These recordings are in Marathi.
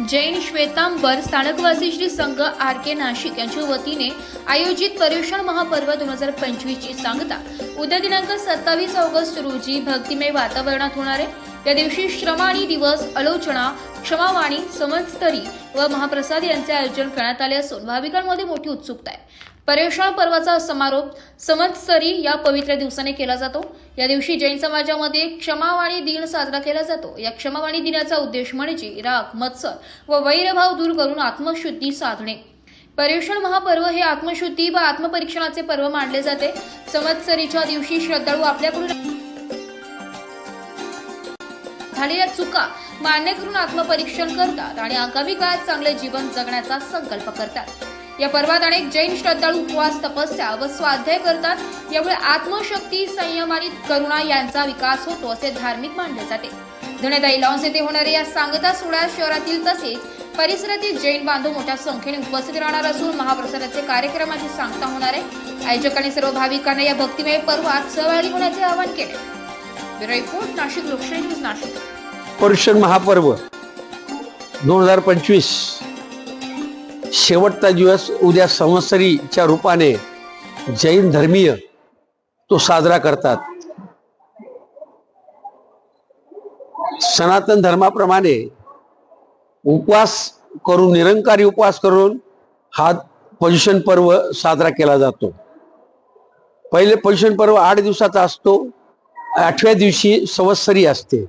जैन श्वेतांबर स्थानकवासी श्री संघ आर के नाशिक यांच्या वतीने आयोजित पर्युषण महापर्व दोन हजार पंचवीसची सांगता उद्या दिनांक सत्तावीस ऑगस्ट रोजी भक्तिमय वातावरणात होणार आहे. या दिवशी श्रमाणी दिवस आलोचना क्षमावाणी समजतरी व महाप्रसाद यांचे आयोजन करण्यात आले असून भाविकांमध्ये मोठी उत्सुकता आहे. पर्युषण पर्वाचा समारोप समत्सरी या पवित्र दिवसाने केला जातो. या दिवशी जैन समाजामध्ये क्षमावाणी दिन साजरा केला जातो. या क्षमावाणी दिनाचा उद्देश म्हणजे राग मत्सर व वैरभाव दूर करून आत्मशुद्धी साधणे. पर्युषण महापर्व हे आत्मशुद्धी व आत्मपरीक्षणाचे पर्व मानले जाते. समत्सरीच्या दिवशी श्रद्धाळू आपल्याकडून झालेल्या चुका मान्य करून आत्मपरीक्षण करतात आणि आगामी काळात चांगले जीवन जगण्याचा संकल्प करतात. या पर्वात अनेक जैन श्रद्धाळू उपवास तपस्या व स्वाध्याय करतात. यामुळे आत्मशक्ती संयम आणि करुणा यांचा विकास होतो असे धार्मिक मानले जाते. धनेदाई लॉन्स येथे होणाऱ्या या सांगता सोहळ्यात शहरातील तसेच परिसरातील जैन बांधव मोठ्या संख्येने उपस्थित राहणार असून महाप्रसादाचे कार्यक्रमाची सांगता होणार आहे. आयोजकांनी सर्व भाविकांना या भक्तिमय पर्वात सहभागी होण्याचे आवाहन केले. रिपोर्ट नाशिक लोकशाही न्यूज नाशिक. परिषद महापर्व दोन हजार पंचवीस. शेवटचा दिवस उद्या संवत्सरीच्या रूपाने जैन धर्मीय तो साजरा करतात. सनातन धर्माप्रमाणे उपवास करून निरंकारी उपवास करून हा पर्युषण पर्व साजरा केला जातो. पहिले पर्युषण पर्व आठ दिवसाचा असतो आठव्या दिवशी संवत्सरी असते.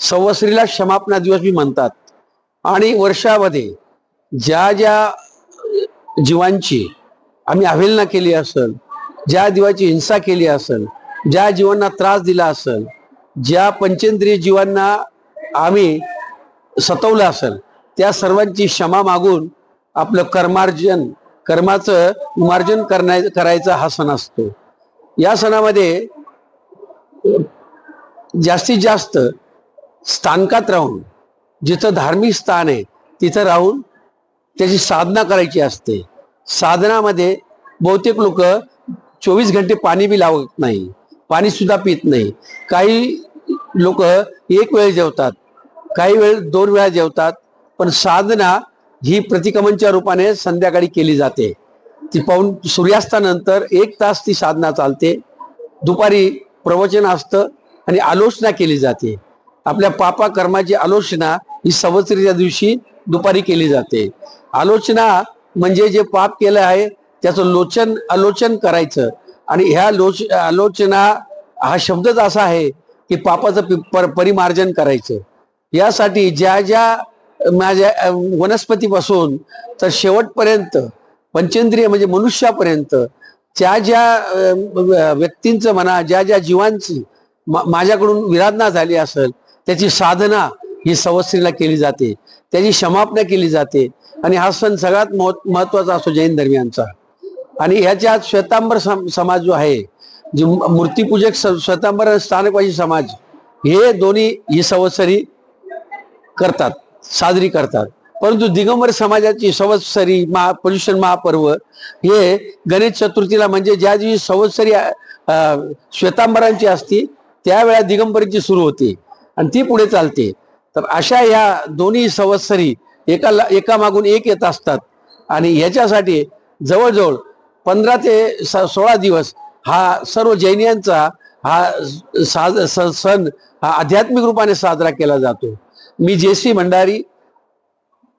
संवत्सरीला क्षमापना दिवस मी म्हणतात. आणि वर्षामध्ये ज्या ज्या जीवांची आम्ही अवहेलना केली असेल ज्या जीवाची हिंसा केली असेल ज्या जीवांना त्रास दिला असेल ज्या पंचेंद्रिय जीवांना आम्ही सतवलं असेल त्या सर्वांची क्षमा मागून आपलं कर्मार्जन कर्माचं मार्जन करण्या करायचा हा सण असतो. या सणामध्ये जास्तीत जास्त स्थानकात राहून जिथं धार्मिक स्थान आहे तिथं राहून त्याची साधना करायची असते. साधनामध्ये बहुतेक लोक चोवीस घंटे पाणी बी लावत नाही. पाणी सुद्धा पित नाही. काही लोक एक वेळ जेवतात काही वेळ दोन वेळा जेवतात पण साधना ही प्रतिक्रमणच्या रूपाने संध्याकाळी केली जाते. ती पाहून सूर्यास्तानंतर एक तास ती साधना चालते. दुपारी प्रवचन असतं आणि आलोचना केली जाते. आपल्या पापा कर्माची आलोचना ही संवत्सरीच्या दिवशी दुपारी केली जाते. आलोचना म्हणजे जे पाप केलं आहे त्याचं लोचन आलोचन करायचं. आणि ह्या लोच आलोचना हा शब्दच असा आहे की पापाचं पि- पर- परिमार्जन करायचं. यासाठी ज्या ज्या माझ्या वनस्पतीपासून तर शेवटपर्यंत पंचेंद्रिय म्हणजे मनुष्यापर्यंत ज्या ज्या व्यक्तींचं म्हणा ज्या ज्या जीवांची मा- माझ्याकडून विराधना झाली असेल त्याची साधना ही सवस्त्रीला केली जाते. त्याची क्षमापना केली जाते. आणि हा सण सगळ्यात महत्त्वाचा असतो जैन धर्मियांचा. आणि ह्याच्यात श्वेतांबर समाज जो आहे जे मूर्तीपूजक श्वेतांबर स्थानकवाशी स्थानकवासी समाज हे दोन्ही ही संवत्सरी करतात साजरी करतात. परंतु दिगंबर समाजाची संवत्सरी महा पर्युषण महापर्व हे गणेश चतुर्थीला म्हणजे ज्या दिवशी संवत्सरी श्वेतांबरांची असती त्यावेळा दिगंबरीची सुरू होते. आणि ती पुढे चालते. तर अशा या दोन्ही संवत्सरी एका एका मागून एक येत असतात. आणि ह्याच्यासाठी जवळजवळ पंधरा ते स- सोळा दिवस हा सर्व जैनियांचा हा साज स- सण हा आध्यात्मिक रूपाने साजरा केला जातो. मी जे सी भंडारी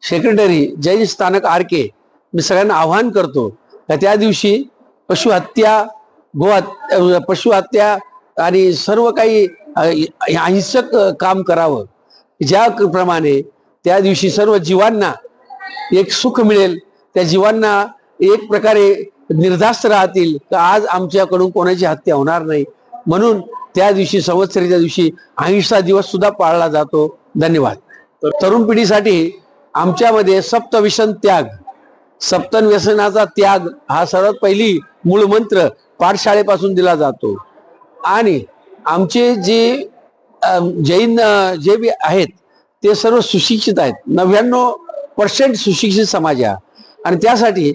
सेक्रेटरी जैन स्थानक आर के मी सगळ्यांना आव्हान करतो का त्या दिवशी पशुहत्या गोहत्या पशुहत्या आणि सर्व काही अहिंसक काम करावं. ज्या प्रमाणे त्या दिवशी सर्व जीवांना एक सुख मिळेल त्या जीवांना एक प्रकारे निर्धास्त राहतील तर आज आमच्याकडून कोणाची हत्या होणार नाही. म्हणून त्या दिवशी संवत्सरीच्या दिवशी अहिंसा दिवस सुद्धा पाळला जातो. धन्यवाद. तर तरुण पिढीसाठी आमच्यामध्ये सप्तविशन त्याग सप्तन व्यसनाचा त्याग हा सर्वात पहिली मूळ मंत्र पाठशाळेपासून दिला जातो. आणि आमचे जे जैन जे बी आहेत ते सर्व सुशिक्षित आहेत. नव्याण्णव पर्सेंट सुशिक्षित समाज आहे. आणि त्यासाठी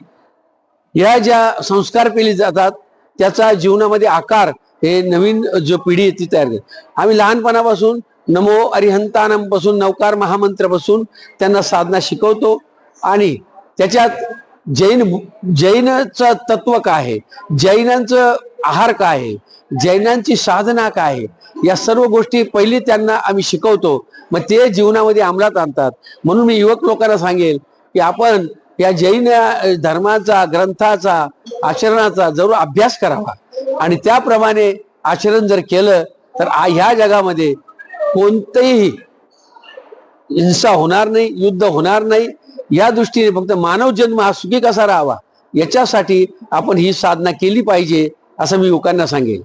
या ज्या संस्कार केले जातात त्याचा जीवनामध्ये आकार हे नवीन जो पिढी आहे ती तयार करते. आम्ही लहानपणापासून नमो अरिहंतानंपासून नवकार महामंत्रापासून त्यांना साधना शिकवतो. आणि त्याच्यात जैन जैनचं तत्व काय आहे? जैनांचं आहार काय आहे? जैनांची साधना काय आहे? या सर्व गोष्टी पहिली त्यांना आम्ही शिकवतो. मग ते जीवनामध्ये अंमलात आणतात. म्हणून मी युवक लोकांना सांगेल की आपण या जैन धर्माचा ग्रंथाचा आचरणाचा जरूर अभ्यास करावा. आणि त्याप्रमाणे आचरण जर केलं तर ह्या जगामध्ये कोणतंही हिंसा होणार नाही युद्ध होणार नाही. या दृष्टीने फक्त मानव जन्म हा सुखी कसा राहावा? याच्यासाठी आपण ही साधना केली पाहिजे. असं मी युवकांना सांगेल.